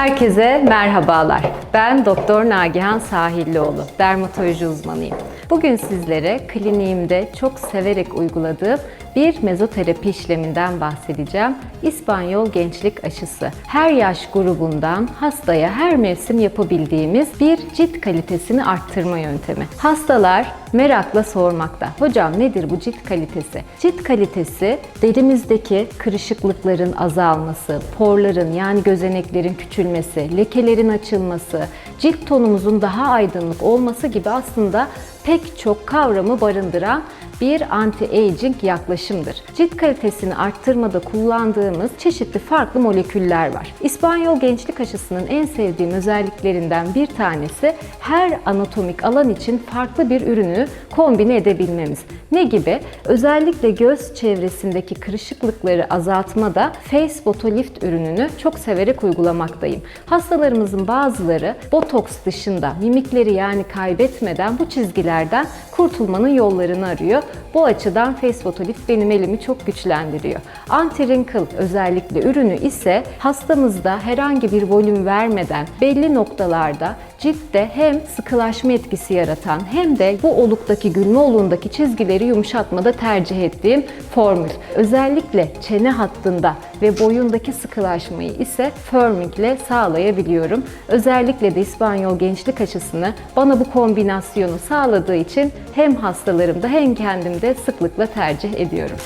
Herkese merhabalar. Ben Doktor Nagihan Sahillioğlu, dermatoloji uzmanıyım. Bugün sizlere kliniğimde çok severek uyguladığım bir mezoterapi işleminden bahsedeceğim. İspanyol gençlik aşısı. Her yaş grubundan hastaya her mevsim yapabildiğimiz bir cilt kalitesini arttırma yöntemi. Hastalar merakla sormakta. Hocam nedir bu cilt kalitesi? Cilt kalitesi derimizdeki kırışıklıkların azalması, porların yani gözeneklerin küçülmesi, lekelerin açılması, cilt tonumuzun daha aydınlık olması gibi aslında pek çok kavramı barındıran bir anti-aging yaklaşımdır. Cilt kalitesini arttırmada kullandığımız çeşitli farklı moleküller var. İspanyol gençlik aşısının en sevdiğim özelliklerinden bir tanesi her anatomik alan için farklı bir ürünü kombine edebilmemiz. Ne gibi? Özellikle göz çevresindeki kırışıklıkları azaltmada Face Photolift ürününü çok severek uygulamaktayım. Hastalarımızın bazıları botoks dışında mimikleri yani kaybetmeden bu çizgilerden kurtulmanın yollarını arıyor. Bu açıdan Face Photolift benim elimi çok güçlendiriyor. Anti-wrinkle özellikle ürünü ise hastamızda herhangi bir volüm vermeden belli noktalarda ciltte hem sıkılaşma etkisi yaratan hem de bu oluktaki gülme oluğundaki çizgileri yumuşatmada tercih ettiğim formül. Özellikle çene hattında ve boyundaki sıkılaşmayı ise firmingle sağlayabiliyorum. Özellikle de İspanyol gençlik aşısını bana bu kombinasyonu sağladığı için hem hastalarımda hem kendimde sıklıkla tercih ediyorum.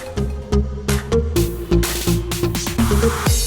Müzik